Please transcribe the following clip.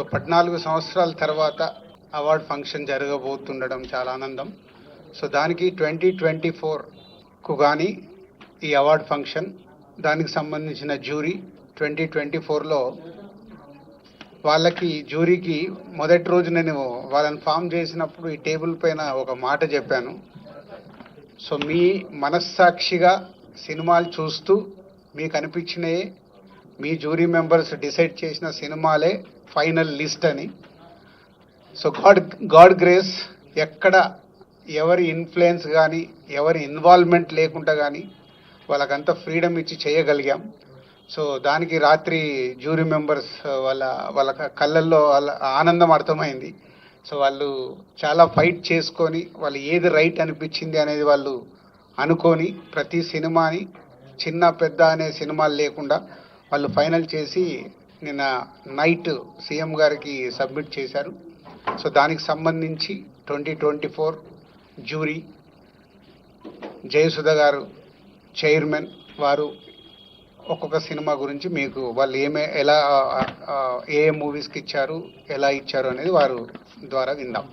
So పద్నాలుగు సంవత్సరాల తర్వాత అవార్డ్ ఫంక్షన్ జరగబోతుండడం చాలా ఆనందం. సో దానికి ట్వంటీ ట్వంటీ ఫోర్కు కానీ ఈ అవార్డ్ ఫంక్షన్ దానికి సంబంధించిన జ్యూరీ ట్వంటీ ట్వంటీ ఫోర్లో వాళ్ళకి జ్యూరీకి మొదటి రోజు నేను వాళ్ళని ఫామ్ చేసినప్పుడు ఈ టేబుల్ పైన ఒక మాట చెప్పాను. సో మీ మనస్సాక్షిగా సినిమాలు చూస్తూ మీకు అనిపించినయే మీ జ్యూరీ మెంబర్స్ డిసైడ్ చేసిన సినిమాలే ఫైనల్ లిస్ట్ అని. సో గాడ్ గాడ్ గ్రేస్ ఎక్కడ ఎవరి ఇన్ఫ్లుయెన్స్ కానీ ఎవరి ఇన్వాల్వ్మెంట్ లేకుండా కానీ వాళ్ళకంతా ఫ్రీడమ్ ఇచ్చి చేయగలిగాం. సో దానికి రాత్రి జ్యూరీ మెంబర్స్ వాళ్ళ వాళ్ళ కళ్ళల్లో వాళ్ళ ఆనందం అర్థమైంది. సో వాళ్ళు చాలా ఫైట్ చేసుకొని వాళ్ళు ఏది రైట్ అనిపించింది అనేది వాళ్ళు అనుకొని ప్రతి సినిమాని చిన్న పెద్ద అనే సినిమాలు లేకుండా వాళ్ళు ఫైనల్ చేసి నిన్న నైట్ సీఎం గారికి సబ్మిట్ చేశారు. సో దానికి సంబంధించి twenty twenty four jury Jayasudha గారు చైర్మన్ వారు ఒక్కొక్క సినిమా గురించి మీకు వాళ్ళు ఏమే ఎలా ఏ మూవీస్కి ఇచ్చారు ఎలా ఇచ్చారు అనేది వారు ద్వారా విందాం.